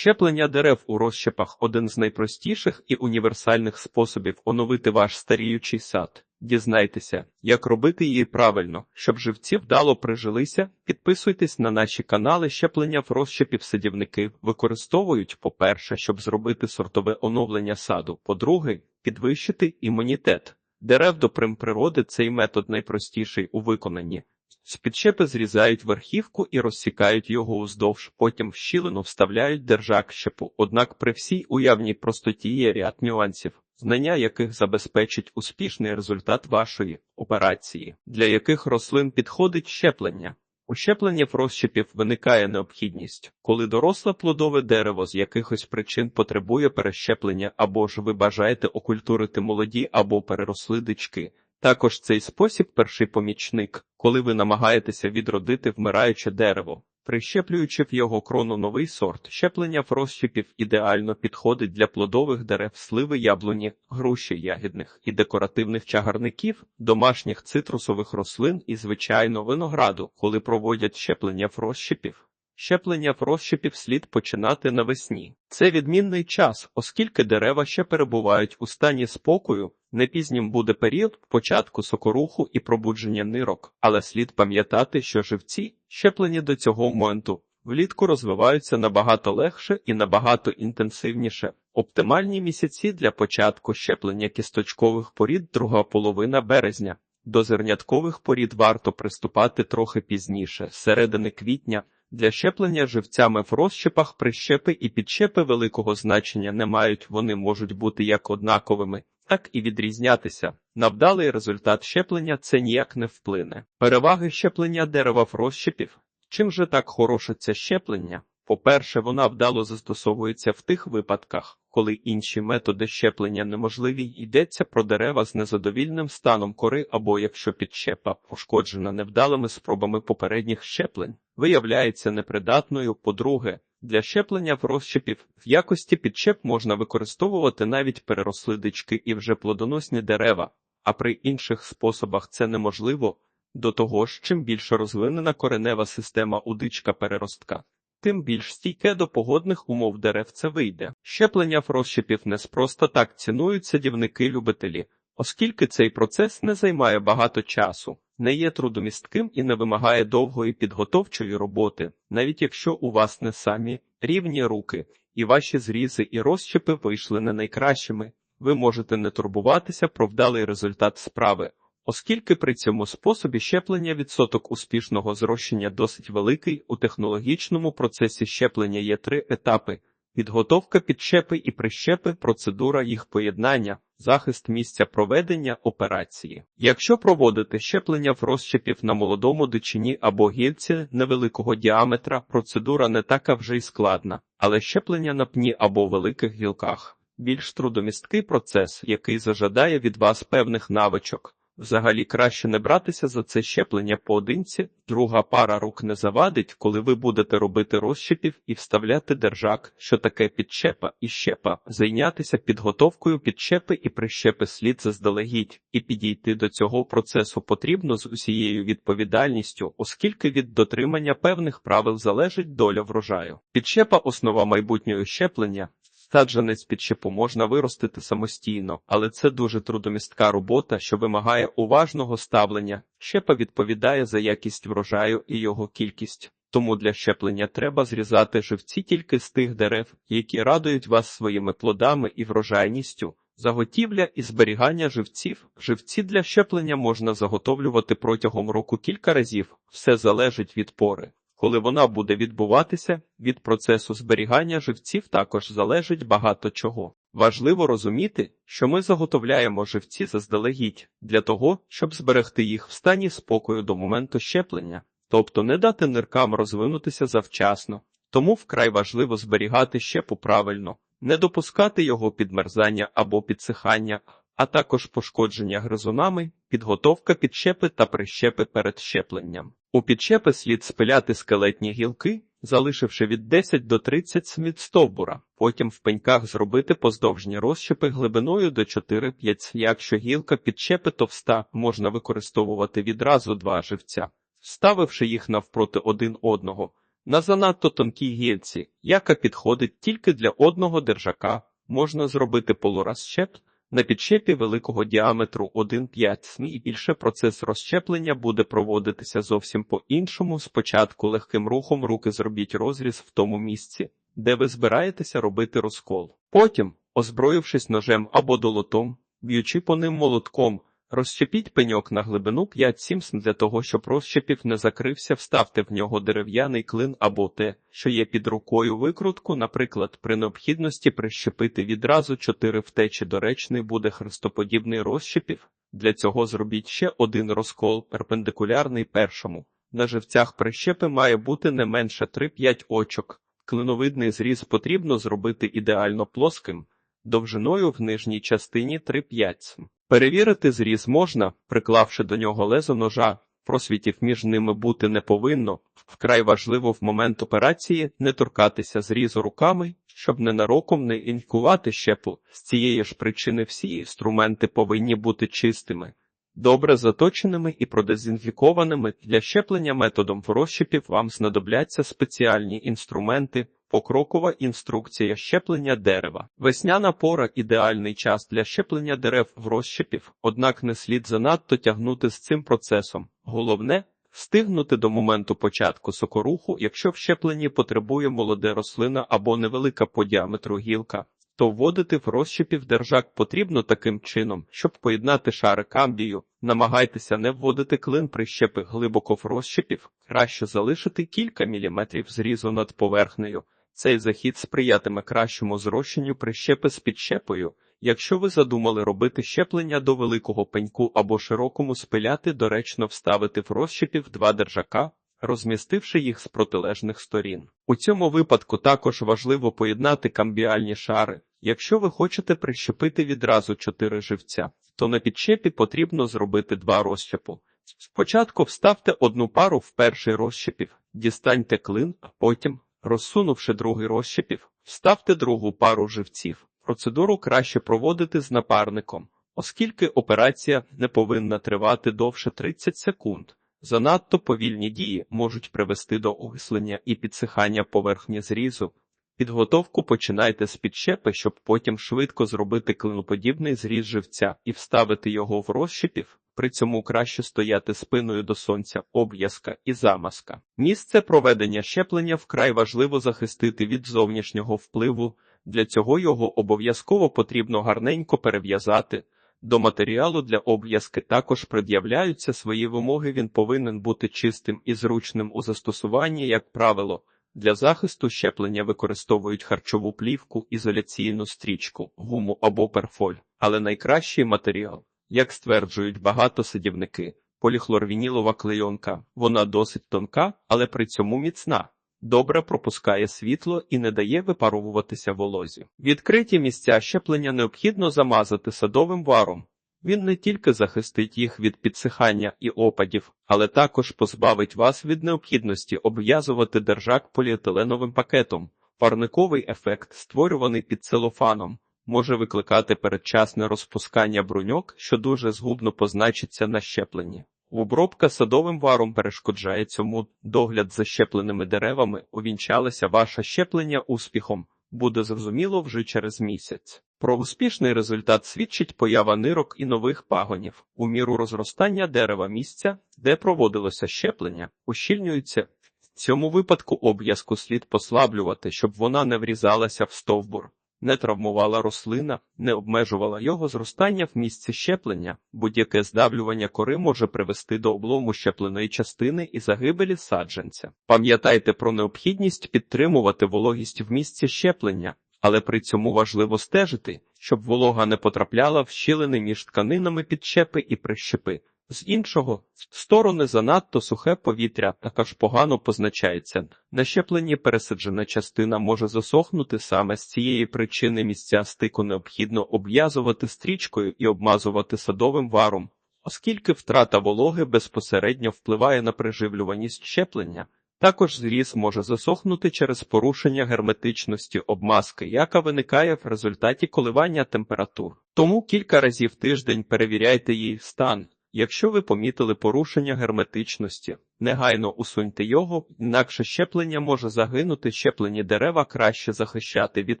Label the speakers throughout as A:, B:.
A: Щеплення дерев у розщепах один з найпростіших і універсальних способів оновити ваш старіючий сад. Дізнайтеся, як робити її правильно, щоб живці вдало прижилися. Підписуйтесь на наші канали щеплення в розщепів садівники використовують, по-перше, щоб зробити сортове оновлення саду. По-друге, підвищити імунітет. Дерев до примприроди цей метод найпростіший у виконанні. З підщепи зрізають верхівку і розсікають його уздовж, потім в щілину вставляють держак щепу. Однак при всій уявній простоті є ряд нюансів, знання яких забезпечить успішний результат вашої операції, для яких рослин підходить щеплення. У щепленні в розщепів виникає необхідність, коли доросле плодове дерево з якихось причин потребує перещеплення або ж ви бажаєте окультурити молоді або переросли дички. Також цей спосіб перший помічник, коли ви намагаєтеся відродити вмираюче дерево. Прищеплюючи в його крону новий сорт, щеплення в розщепів ідеально підходить для плодових дерев сливи яблуні, груші ягідних і декоративних чагарників, домашніх цитрусових рослин і, звичайно, винограду, коли проводять щеплення в розщепів. Щеплення в розщепів слід починати навесні. Це відмінний час, оскільки дерева ще перебувають у стані спокою. Не пізнім буде період початку сокоруху і пробудження нирок, але слід пам'ятати, що живці, щеплені до цього моменту, влітку розвиваються набагато легше і набагато інтенсивніше. Оптимальні місяці для початку щеплення кісточкових порід друга половина березня. До зерняткових порід варто приступати трохи пізніше, середини квітня. Для щеплення живцями в розщепах прищепи і підщепи великого значення не мають, вони можуть бути як однаковими, так і відрізнятися. На вдалий результат щеплення це ніяк не вплине. Переваги щеплення дерева в розщепів. Чим же так хороше це щеплення? По-перше, вона вдало застосовується в тих випадках, коли інші методи щеплення неможливі, йдеться про дерева з незадовільним станом кори або якщо підщепа, пошкоджена невдалими спробами попередніх щеплень, виявляється непридатною. По-друге, для щеплення в розщепів в якості підщеп можна використовувати навіть переросли дички і вже плодоносні дерева, а при інших способах це неможливо. До того ж, чим більше розвинена коренева система у дичка переростка, тим більш стійке до погодних умов дерев це вийде. Щеплення розщепів не спроста так цінують садівники-любителі, оскільки цей процес не займає багато часу, не є трудомістким і не вимагає довгої підготовчої роботи, навіть якщо у вас не самі рівні руки, і ваші зрізи і розщепи вийшли не найкращими, ви можете не турбуватися про вдалий результат справи. Оскільки при цьому способі щеплення відсоток успішного зрощення досить великий, у технологічному процесі щеплення є три етапи: підготовка підщепи і прищепи, процедура їх поєднання, захист місця проведення операції. Якщо проводити щеплення в розщепів на молодому дичині або гілці невеликого діаметра, процедура не така вже й складна, але щеплення на пні або великих гілках більш трудомісткий процес, який зажадає від вас певних навичок. Взагалі краще не братися за це щеплення поодинці, друга пара рук не завадить, коли ви будете робити розщепів і вставляти держак, що таке підщепа і щепа, зайнятися підготовкою підщепи і прищепи слід заздалегідь, і підійти до цього процесу потрібно з усією відповідальністю, оскільки від дотримання певних правил залежить доля врожаю. Підщепа основа майбутнього щеплення. Саджанець під щепу можна виростити самостійно, але це дуже трудомістка робота, що вимагає уважного ставлення. Щепа відповідає за якість врожаю і його кількість. Тому для щеплення треба зрізати живці тільки з тих дерев, які радують вас своїми плодами і врожайністю. Заготівля і зберігання живців. Живці для щеплення можна заготовлювати протягом року кілька разів, все залежить від пори. Коли вона буде відбуватися, від процесу зберігання живців також залежить багато чого. Важливо розуміти, що ми заготовляємо живці заздалегідь для того, щоб зберегти їх в стані спокою до моменту щеплення, тобто не дати ниркам розвинутися завчасно. Тому вкрай важливо зберігати щепу правильно, не допускати його підмерзання або підсихання, а також пошкодження гризунами, підготовка підщепи та прищепи перед щепленням. У підщепи слід спиляти скелетні гілки, залишивши від 10 до 30 сміт стовбура, потім в пеньках зробити поздовжні розщепи глибиною до 4-5 Якщо гілка підщепи товста, можна використовувати відразу два живця, ставивши їх навпроти один одного. На занадто тонкій гілці, яка підходить тільки для одного держака, можна зробити полурозщеп на підщепі великого діаметру 1,5 см і більше процес розщеплення буде проводитися зовсім по-іншому. Спочатку легким рухом руки зробіть розріз в тому місці, де ви збираєтеся робити розкол. Потім, озброївшись ножем або долотом, б'ючи по ним молотком, розщепіть пеньок на глибину 5-7 см для того, щоб розщепів не закрився, вставте в нього дерев'яний клин або те, що є під рукою викрутку, наприклад, при необхідності прищепити відразу 4 втечі доречний буде хрестоподібний розщепів. Для цього зробіть ще один розкол, перпендикулярний першому. На живцях прищепи має бути не менше 3-5 очок. Клиновидний зріз потрібно зробити ідеально плоским, довжиною в нижній частині 3-5 см. Перевірити зріз можна, приклавши до нього лезо ножа, просвітів між ними бути не повинно. Вкрай важливо в момент операції не торкатися зрізу руками, щоб ненароком не інкувати щепу. З цієї ж причини всі інструменти повинні бути чистими, добре заточеними і продезінфікованими. Для щеплення методом розщепів вам знадобляться спеціальні інструменти. Покрокова інструкція щеплення дерева. Весняна пора ідеальний час для щеплення дерев в розщепів, однак не слід занадто тягнути з цим процесом. Головне встигнути до моменту початку сокоруху, якщо в щепленні потребує молоде рослина або невелика по діаметру гілка. То вводити в розщепів держак потрібно таким чином, щоб поєднати шари камбію. Намагайтеся не вводити клин прищепи глибоко в розщепів, краще залишити кілька міліметрів зрізу над поверхнею. Цей захід сприятиме кращому зрощенню прищепи з підщепою. Якщо ви задумали робити щеплення до великого пеньку або широкому спиляти, доречно вставити в розщепів два держака, розмістивши їх з протилежних сторін. У цьому випадку також важливо поєднати камбіальні шари. Якщо ви хочете прищепити відразу чотири живця, то на підщепі потрібно зробити два розщепу. Спочатку вставте одну пару в перший розщепів, дістаньте клин, а потім, розсунувши другий розщепів, вставте другу пару живців. Процедуру краще проводити з напарником, оскільки операція не повинна тривати довше 30 секунд. Занадто повільні дії можуть привести до огислення і підсихання поверхні зрізу. Підготовку починайте з підщепи, щоб потім швидко зробити клиноподібний зріз живця і вставити його в розщепів. При цьому краще стояти спиною до сонця, обв'язка і замазка. Місце проведення щеплення вкрай важливо захистити від зовнішнього впливу. Для цього його обов'язково потрібно гарненько перев'язати. До матеріалу для обв'язки також пред'являються свої вимоги. Він повинен бути чистим і зручним у застосуванні, як правило. Для захисту щеплення використовують харчову плівку, ізоляційну стрічку, гуму або перфоль, але найкращий матеріал, як стверджують багато садівники, поліхлорвінілова клейонка. Вона досить тонка, але при цьому міцна. Добре пропускає світло і не дає випаровуватися волозі. Відкриті місця щеплення необхідно замазати садовим варом. Він не тільки захистить їх від підсихання і опадів, але також позбавить вас від необхідності обв'язувати держак поліетиленовим пакетом. Парниковий ефект, створюваний під целофаном, може викликати передчасне розпускання бруньок, що дуже згубно позначиться на щепленні. Обробка садовим варом перешкоджає цьому. Догляд за щепленими деревами увінчалося ваше щеплення успіхом, буде зрозуміло вже через місяць. Про успішний результат свідчить поява нирок і нових пагонів. У міру розростання дерева місця, де проводилося щеплення, ущільнюється. В цьому випадку обв'язку слід послаблювати, щоб вона не врізалася в стовбур не травмувала рослина, не обмежувала його зростання в місці щеплення, будь-яке здавлювання кори може привести до облому щепленої частини і загибелі саджанця. Пам'ятайте про необхідність підтримувати вологість в місці щеплення, але при цьому важливо стежити, щоб волога не потрапляла в щілини між тканинами підщепи і прищепи. З іншого сторони занадто сухе повітря також погано позначається. На щепленні пересаджена частина може засохнути саме з цієї причини місця стику необхідно обв'язувати стрічкою і обмазувати садовим варом, оскільки втрата вологи безпосередньо впливає на приживлюваність щеплення. Також зріз може засохнути через порушення герметичності обмазки, яка виникає в результаті коливання температур. Тому кілька разів тиждень перевіряйте її стан. Якщо ви помітили порушення герметичності, негайно усуньте його, інакше щеплення може загинути. Щеплені дерева краще захищати від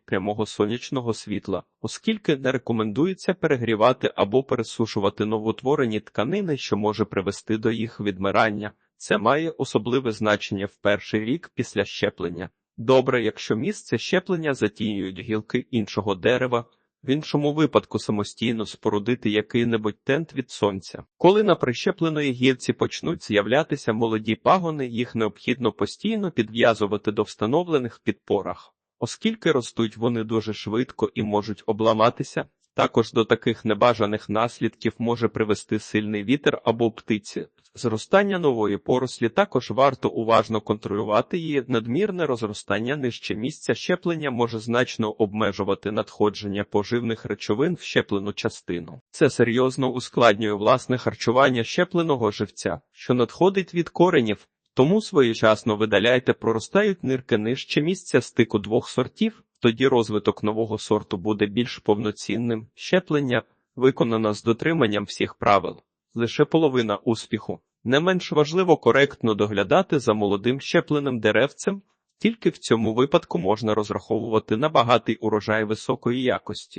A: прямого сонячного світла, оскільки не рекомендується перегрівати або пересушувати новотворені тканини, що може привести до їх відмирання. Це має особливе значення в перший рік після щеплення. Добре, якщо місце щеплення затінюють гілки іншого дерева, в іншому випадку самостійно спорудити який-небудь тент від сонця. Коли на прищепленої гілці почнуть з'являтися молоді пагони, їх необхідно постійно підв'язувати до встановлених підпорах, оскільки ростуть вони дуже швидко і можуть обламатися. Також до таких небажаних наслідків може привести сильний вітер або птиці. Зростання нової порослі також варто уважно контролювати її. Надмірне розростання нижче місця щеплення може значно обмежувати надходження поживних речовин в щеплену частину. Це серйозно ускладнює власне харчування щепленого живця, що надходить від коренів. Тому своєчасно видаляйте проростають нирки нижче місця стику двох сортів, тоді розвиток нового сорту буде більш повноцінним. Щеплення виконано з дотриманням всіх правил. Лише половина успіху. Не менш важливо коректно доглядати за молодим щепленим деревцем, тільки в цьому випадку можна розраховувати на багатий урожай високої якості.